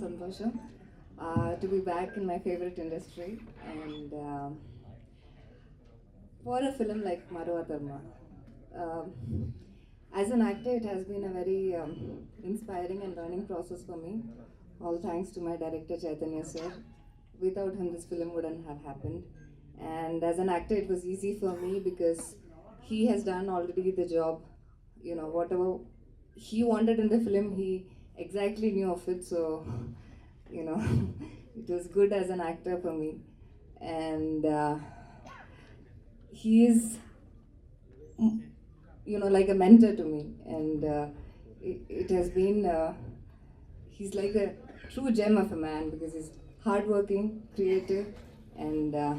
Santosham uh, to be back in my favorite industry and um for a film like Marwa Dharma. As an actor, it has been a very um, inspiring and learning process for me. All thanks to my director Chaitanya sir. Without him, this film wouldn't have happened. And as an actor, it was easy for me because he has done already the job. You know, whatever he wanted in the film, he exactly knew of it. So, you know, it was good as an actor for me. And uh, he is, you know, like a mentor to me. And uh, it, it has been, uh, he's like a true gem of a man because he's hardworking, creative, and uh,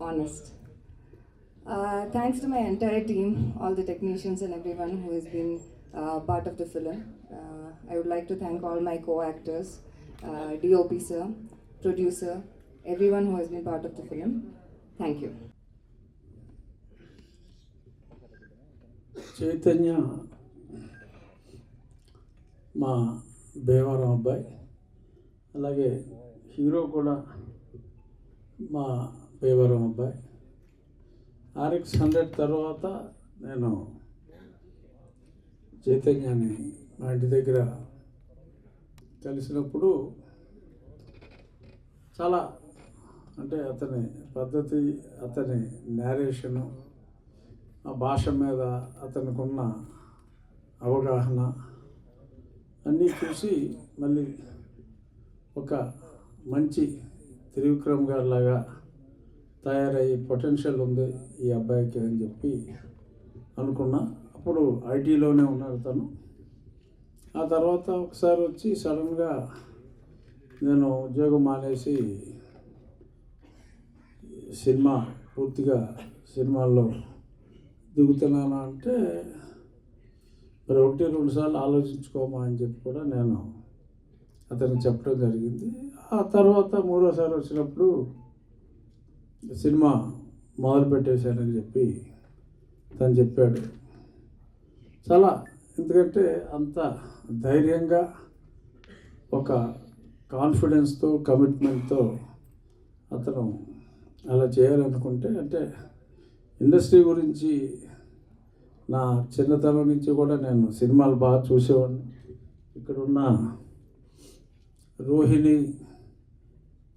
honest. Uh, thanks to my entire team, all the technicians and everyone who has been uh, part of the film. Uh, I would like to thank all my co-actors, uh, DOP sir, producer, everyone who has been part of the film. Thank you. Chaitanya మా భీమవరం అబ్బాయి అలాగే hero కూడా మా భీమవరం అబ్బాయి RX hundred తర్వాత నేను చైతన్యాన్ని మా ఇంటి దగ్గర కలిసినప్పుడు చాలా అంటే అతని పద్ధతి అతని నేరేషను ఆ భాష మీద అతనికి ఉన్న అవగాహన అన్నీ చూసి మళ్ళీ ఒక మంచి త్రివిక్రమ్ గారి లాగా తయారయ్యే పొటెన్షియల్ ఉంది ఈ అబ్బాయికి అని చెప్పి అనుకున్నా. అప్పుడు ఐటీలోనే ఉన్నాడు తను. ఆ తర్వాత ఒకసారి వచ్చి సడన్గా నేను ఉద్యోగం మానేసి సినిమా పూర్తిగా సినిమాల్లో దిగుతున్నాను అంటే మరి ఒకటి రెండు సార్లు ఆలోచించుకోమా అని చెప్పి కూడా నేను అతనికి చెప్పడం జరిగింది. ఆ తర్వాత మూడోసారి వచ్చినప్పుడు సినిమా మొదలు పెట్టేశానని చెప్పి తను చెప్పాడు. చాలా ఎందుకంటే అంత ధైర్యంగా ఒక కాన్ఫిడెన్స్తో కమిట్మెంట్తో అతను అలా చేయాలనుకుంటే అంటే ఇండస్ట్రీ గురించి నా చిన్నతనం నుంచి కూడా నేను సినిమాలు బాగా చూసేవాడిని. ఇక్కడ ఉన్న రోహిణి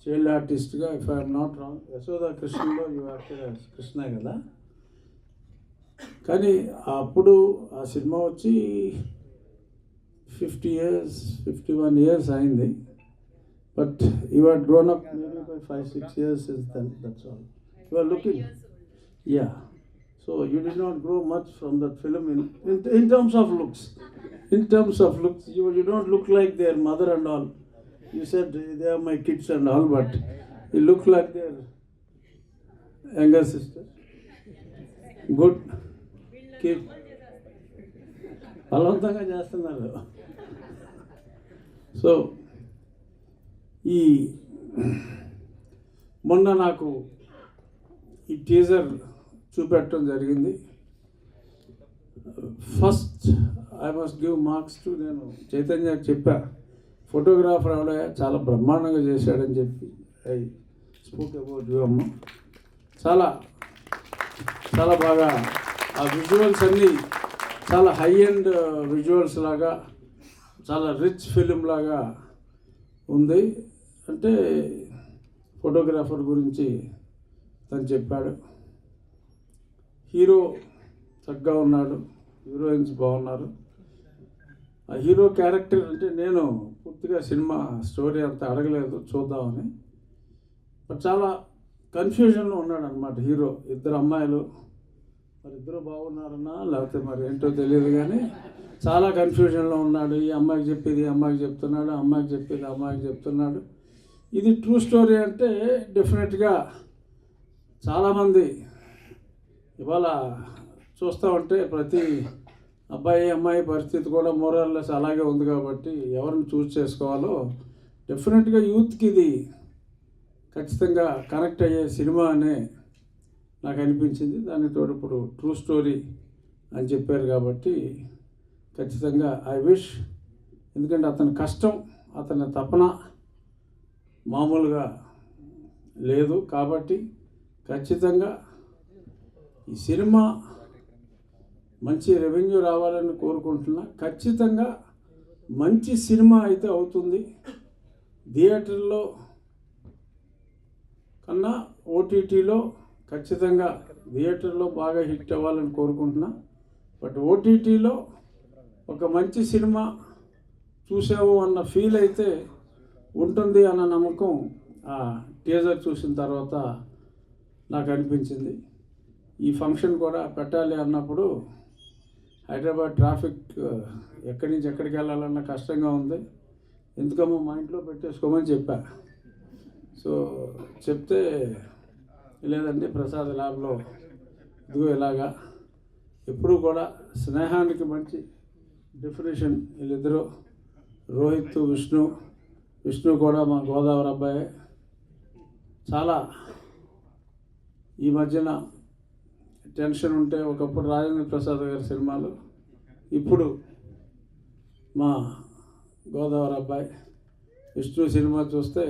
చైల్డ్ ఆర్టిస్ట్గా if I'm not wrong Yashoda కృష్ణలో యూ యాక్టెడ్ కృష్ణ కదా? కానీ అప్పుడు ఆ సినిమా వచ్చి fifty years fifty one years అయింది but you are grown up maybe by five six years is then that's all you are looking Yeah. So you did not grow much from that film in, in, in terms of looks. In terms of looks, you, you don't look like their mother and all. You said they are my kids and all, but you look like their younger sister. బలవంతంగా చేస్తున్నారు. So ఈ మొన్న నాకు ఈ teaser చూపెట్టడం జరిగింది. First I must give marks to నేను చైతన్యకి చెప్పా. ఫోటోగ్రాఫర్ ఆవిడ చాలా బ్రహ్మాండంగా చేశాడని చెప్పి ఐ స్పోక్ అబౌట్ యూ అమ్మ చాలా చాలా బాగా ఆ విజువల్స్ అన్నీ చాలా హై అండ్ విజువల్స్ లాగా చాలా రిచ్ ఫిలిం లాగా ఉంది. అంటే ఫోటోగ్రాఫర్ గురించి తను చెప్పాడు. హీరో చక్కగా ఉన్నాడు. హీరోయిన్స్ బాగున్నారు. ఆ హీరో క్యారెక్టర్ అంటే నేను పూర్తిగా సినిమా స్టోరీ అంత అడగలేదు చూద్దామని. బట్ చాలా కన్ఫ్యూజన్లో ఉన్నాడు అనమాట హీరో ఇద్దరు అమ్మాయిలు మరి ఇద్దరు బాగున్నారన్నా? లేకపోతే మరి ఏంటో తెలియదు కానీ చాలా కన్ఫ్యూజన్లో ఉన్నాడు. ఈ అమ్మాయికి చెప్పేది ఈ అమ్మాయికి చెప్తున్నాడు అమ్మాయికి చెప్పేది అమ్మాయికి చెప్తున్నాడు. ఇది ట్రూ స్టోరీ అంటే డెఫినెట్గా చాలామంది ఇవాళ చూస్తూ ఉంటే ప్రతి అబ్బాయి అమ్మాయి పరిస్థితి కూడా మోరల్లెస్ అలాగే ఉంది కాబట్టి ఎవరిని చూస్ చేసుకోవాలో డెఫినెట్గా యూత్కి ఇది ఖచ్చితంగా కనెక్ట్ అయ్యే సినిమా అనే నాకు అనిపించింది. దానితో ఇప్పుడు ట్రూ స్టోరీ అని చెప్పారు కాబట్టి ఖచ్చితంగా ఐ విష్ ఎందుకంటే అతని కష్టం అతని తపన మామూలుగా లేదు కాబట్టి ఖచ్చితంగా ఈ సినిమా మంచి రెవెన్యూ రావాలని కోరుకుంటున్నా. ఖచ్చితంగా మంచి సినిమా అయితే అవుతుంది. థియేటర్లో కన్నా ఓటీటీలో ఖచ్చితంగా థియేటర్లో బాగా హిట్ అవ్వాలని కోరుకుంటున్నా. బట్ ఓటీటీలో ఒక మంచి సినిమా చూసాము అన్న ఫీల్ అయితే ఉంటుంది అన్న నమ్మకం ఆ టీజర్ చూసిన తర్వాత నాకు అనిపించింది. ఈ ఫంక్షన్ కూడా పెట్టాలి అన్నప్పుడు హైదరాబాద్ ట్రాఫిక్ ఎక్కడి నుంచి ఎక్కడికి వెళ్ళాలన్న కష్టంగా ఉంది. ఎందుకమ్మా మా ఇంట్లో పెట్టేసుకోమని చెప్పా. సో చెప్తే లేదండి ప్రసాద్ ల్యాబ్లో ఇదిగో ఇలాగా. ఎప్పుడు కూడా స్నేహానికి మంచి డెఫినేషన్ వీళ్ళిద్దరూ. రోహిత్ విష్ణు విష్ణు కూడా మా గోదావరి అబ్బాయి. చాలా ఈ మధ్యన టెన్షన్ ఉంటే ఒకప్పుడు రాజేంద్ర ప్రసాద్ గారి సినిమాలు ఇప్పుడు మా గోదావరి అబ్బాయి. విష్ణు సినిమా చూస్తే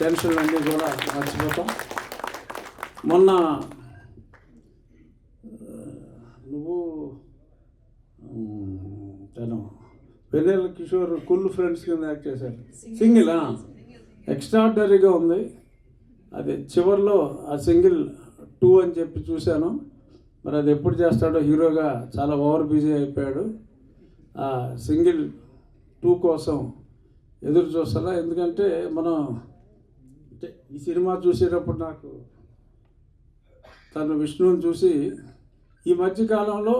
టెన్షన్ అన్నీ కూడా మర్చిపోతాం. మొన్న నువ్వు తను వెన్నెల కిషోర్ కుల్ ఫ్రెండ్స్ కింద యాక్ట్ చేశారు సింగిల్? ఎక్స్ట్రాడనరీగా ఉంది. అది చివరిలో ఆ సింగిల్ టూ అని చెప్పి చూశాను. మరి అది ఎప్పుడు చేస్తాడో హీరోగా చాలా ఓవర్ బిజీ అయిపోయాడు. ఆ సింగిల్ టూ కోసం ఎదురు చూస్తారా ఎందుకంటే మనం అంటే ఈ సినిమా చూసేటప్పుడు నాకు తను విష్ణువుని చూసి ఈ మధ్యకాలంలో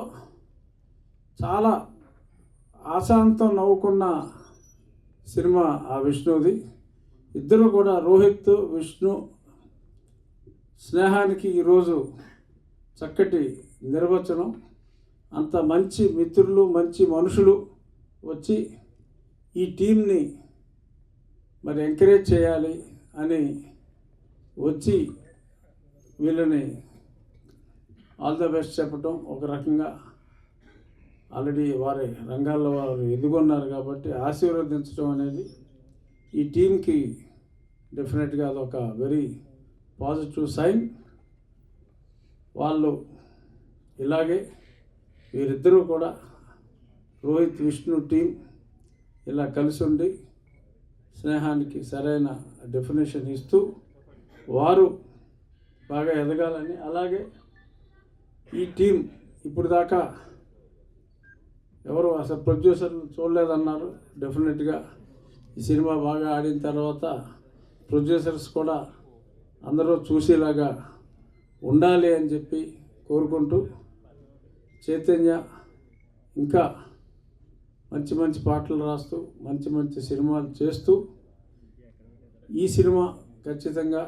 చాలా ఆశాంతం నవ్వుకున్న సినిమా ఆ విష్ణుది ఇద్దరు కూడా రోహిత్ విష్ణు స్నేహానికి ఈరోజు చక్కటి నిర్వచనం. అంత మంచి మిత్రులు మంచి మనుషులు వచ్చి ఈ టీంని మరి ఎంకరేజ్ చేయాలి. అని వచ్చి వీళ్ళని ఆల్ ద బెస్ట్ చెప్పటం ఒక రకంగా ఆల్రెడీ వారి రంగాల్లో వారు ఎదుగున్నారు కాబట్టి ఆశీర్వదించడం అనేది ఈ టీంకి డెఫినెట్గా అదొక వెరీ పాజిటివ్ సైన్ వాళ్ళు ఇలాగే వీరిద్దరూ కూడా రోహిత్ విష్ణు టీం ఇలా కలిసి ఉండి స్నేహానికి సరైన డెఫినేషన్ ఇస్తూ వారు బాగా ఎదగాలని అలాగే ఈ టీం ఇప్పుడు దాకా ఎవరు అసలు ప్రొడ్యూసర్లు చూడలేదన్నారు. డెఫినెట్గా ఈ సినిమా బాగా ఆడిన తర్వాత ప్రొడ్యూసర్స్ కూడా అందరూ చూసేలాగా ఉండాలి అని చెప్పి కోరుకుంటూ చైతన్య ఇంకా మంచి మంచి పాటలు రాస్తూ మంచి మంచి సినిమాలు చేస్తూ ఈ సినిమా ఖచ్చితంగా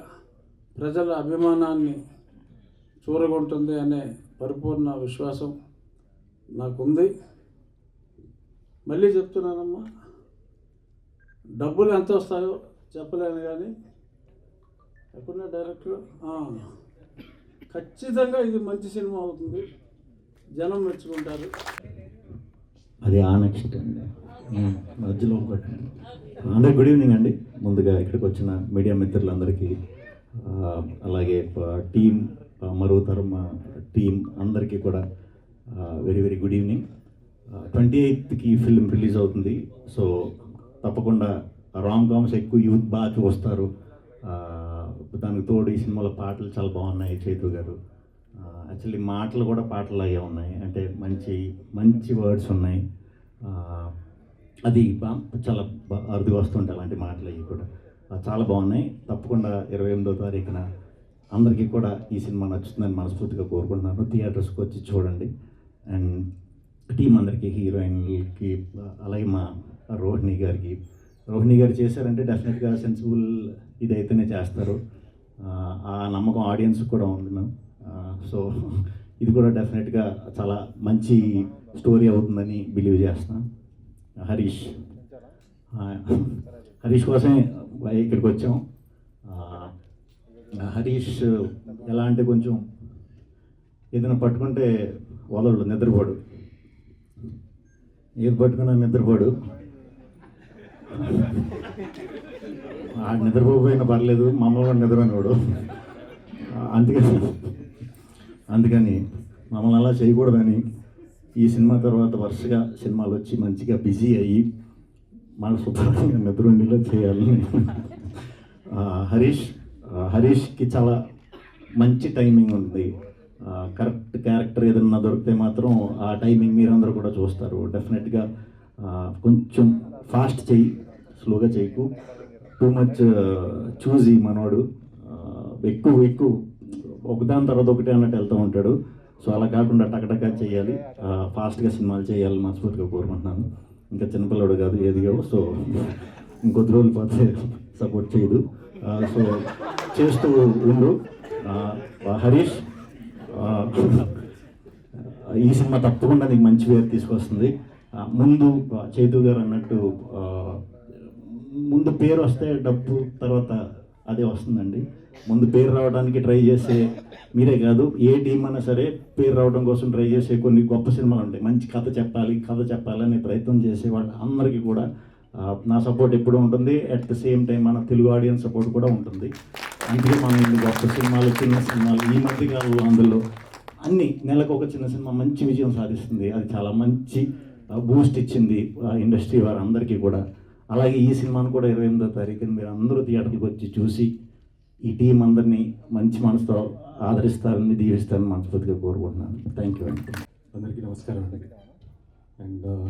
ప్రజల అభిమానాన్ని చూరగొంటుంది అనే పరిపూర్ణ విశ్వాసం నాకుంది. మళ్ళీ చెప్తున్నానమ్మా డబ్బులు ఎంత వస్తాయో చెప్పలేను కానీ ఎప్పుడున్నా డైరెక్టర్ ఖచ్చితంగా ఇది మంచి సినిమా అవుతుంది. జనం మెచ్చుకుంటారు. అది ఆ నెక్స్ట్ అండి. మధ్యలో ఒకటి అందరికి గుడ్ ఈవినింగ్ అండి. ముందుగా ఇక్కడికి వచ్చిన మీడియా మిత్రులందరికీ అలాగే టీం మరో తరం టీం అందరికీ కూడా very very good evening. Twenty ఎయిత్కి film release అవుతుంది. సో తప్పకుండా రామ్ కామ్స్ ఎక్కువ యూత్ బాగా చూస్తారు. దానికి తోడు ఈ సినిమాలో పాటలు చాలా బాగున్నాయి చైతు గారు. యాక్చువల్లీ మాటలు కూడా పాటలు ఉన్నాయి. అంటే మంచి మంచి వర్డ్స్ ఉన్నాయి. అది చాలా అరుదుగా వస్తుంటాయి అలాంటి మాటలు అవి కూడా. చాలా బాగున్నాయి. తప్పకుండా ఇరవై ఎనిమిదో తారీఖున అందరికీ కూడా ఈ సినిమా నచ్చుతుందని మనస్ఫూర్తిగా కోరుకుంటున్నాను. థియేటర్స్కి వచ్చి చూడండి. అండ్ టీం అందరికీ హీరోయిన్లకి అలాగే మా రోహిణి గారికి. రోహిణి గారు చేశారంటే డెఫినెట్గా సెన్సిబుల్ ఇదైతేనే చేస్తారు. ఆ, నమ్మకం ఆడియన్స్ కూడా ఉంది మేము. సో ఇది కూడా డెఫినెట్గా చాలా మంచి స్టోరీ అవుతుందని బిలీవ్ చేస్తాను హరీష్. హరీష్ కోసమే ఇక్కడికి వచ్చాం. హరీష్ ఎలా అంటే కొంచెం ఏదైనా పట్టుకుంటే వదలడు నిద్రపోడు. ఏది పట్టుకున్నా నిద్రపోడు. ఆ నిద్రపోయినా పర్లేదు మమ్మల్ని నిద్రపోయినవాడు అందుకని అందుకని మమ్మల్ని అలా చేయకూడదని ఈ సినిమా తర్వాత వరుసగా సినిమాలు వచ్చి మంచిగా బిజీ అయ్యి మన శుభ్రంగా నిద్ర ఉండేలా చేయాలని. హరీష్ హరీష్కి చాలా మంచి టైమింగ్ ఉంది. కరెక్ట్ క్యారెక్టర్ ఏదన్నా దొరికితే మాత్రం ఆ టైమింగ్ మీరందరూ కూడా చూస్తారు. డెఫినెట్గా కొంచెం ఫాస్ట్ చెయ్యి స్లోగా చేయకు. టూ మచ్ చూసి మనోడు. ఎక్కువ ఎక్కువ ఒకదాని తర్వాత ఒకటి అన్నట్టు వెళ్తూ ఉంటాడు. సో అలా కాకుండా టకటకా చేయాలి. ఫాస్ట్గా సినిమాలు చేయాలి మనస్ఫూర్తిగా కోరుకుంటున్నాను. ఇంకా చిన్నపిల్లడు కాదు ఎదిగావు సో ఇంకొద్ది రోజులు పోతే సపోర్ట్ చేయదు. సో చేస్తూ ఉండు. హరీష్ ఈ సినిమా తప్పకుండా నీకు మంచి పేరు తీసుకొస్తుంది. ముందు చైతు గారు అన్నట్టు ముందు పేరు వస్తే డబ్బు తర్వాత అదే వస్తుందండి. ముందు పేరు రావడానికి ట్రై చేసే మీరే కాదు ఏ టీం అయినా సరే పేరు రావడం కోసం ట్రై చేసే కొన్ని గొప్ప సినిమాలు ఉంటాయి. మంచి కథ చెప్పాలి కథ చెప్పాలని ప్రయత్నం చేసే వాళ్ళు అందరికీ కూడా నా సపోర్ట్ ఎప్పుడు ఉంటుంది. అట్ ద సేమ్ టైం మన తెలుగు ఆడియన్స్ సపోర్ట్ కూడా ఉంటుంది. అందుకే మనం ఇన్ని గొప్ప సినిమాలు చిన్న సినిమాలు ఈ మధ్య కాలంలో అందులో అన్ని నెలకు ఒక చిన్న సినిమా మంచి విజయం సాధిస్తుంది. అది చాలా మంచి బూస్ట్ ఇచ్చింది ఇండస్ట్రీ వారందరికీ కూడా. అలాగే ఈ సినిమాను కూడా ఇరవై ఎనిమిదో తారీఖున మీరు అందరూ థియేటర్కి వచ్చి చూసి ఈ టీం అందరినీ మంచి మనసుతో ఆదరిస్తారని దీవిస్తారని మనస్ఫూర్తిగా కోరుకుంటున్నాను. థ్యాంక్ యూ అండి అందరికీ నమస్కారం అండి. అండ్ uh,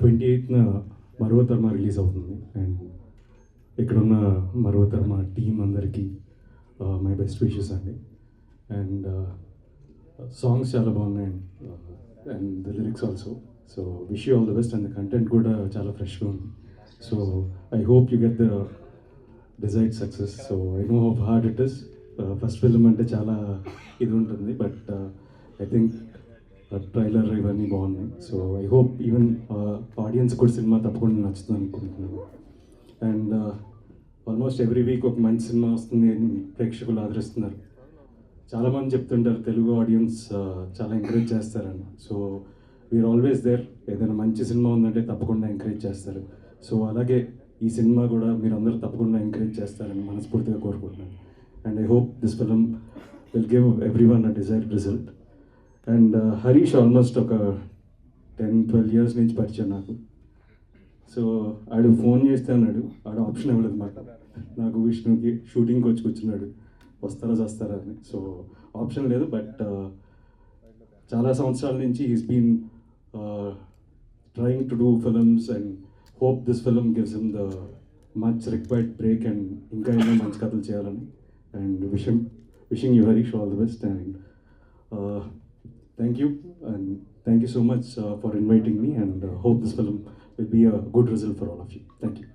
ట్వంటీ ఎయిత్న మరువతర్మ రిలీజ్ అవుతుంది. అండ్ ఇక్కడున్న మరువతర్మ టీం అందరికీ మై బెస్ట్ విషెస్ అండి. అండ్ uh, సాంగ్స్ చాలా బాగున్నాయి and the lyrics also so wish you all the best and the content కూడా చాలా ఫ్రెష్గా ఉంది. So I hope you get the desired success so I know how hard it is first film అంటే చాలా ఇది ఉంటుంది బట్ ఐ థింక్ ట్రైలర్ ఇవన్నీ బాగున్నాయి. So I hope even audience కూడా సినిమా తప్పకుండా నచ్చుతుంది అనుకుంటున్నాను. అండ్ ఆల్మోస్ట్ ఎవ్రీ వీక్ ఒక మంచి సినిమా వస్తుంది అని ప్రేక్షకులు ఆదరిస్తున్నారు. చాలామంది చెప్తుంటారు తెలుగు ఆడియన్స్ uh, చాలా ఎంకరేజ్ చేస్తారని. So we are always there ఏదైనా మంచి సినిమా ఉందంటే తప్పకుండా ఎంకరేజ్ చేస్తారు. సో అలాగే ఈ సినిమా కూడా మీరు అందరూ తప్పకుండా ఎంకరేజ్ చేస్తారని మనస్ఫూర్తిగా కోరుకుంటున్నాను. And I hope this film will give every one a desired result and Harish almost ఒక టెన్ ట్వెల్వ్ ఇయర్స్ నుంచి పరిచయం నాకు. సో ఆడు ఫోన్ చేస్తే అన్నాడు ఆడు ఆప్షన్ ఇవ్వలేదు మాట నాకు విష్ణుకి షూటింగ్కి వచ్చి కూర్చున్నాడు. వస్తారా చేస్తారా అని. సో ఆప్షన్ లేదు బట్ uh, చాలా సంవత్సరాల నుంచి is been trying to do films and hope this film gives him the much required break and ఇంకా ఎన్నో మంచి కథలు చేయాలని. And wishing wishing you Harish all the best and thank you and thank you so much for inviting me and hope this film will be a good result for all of you thank you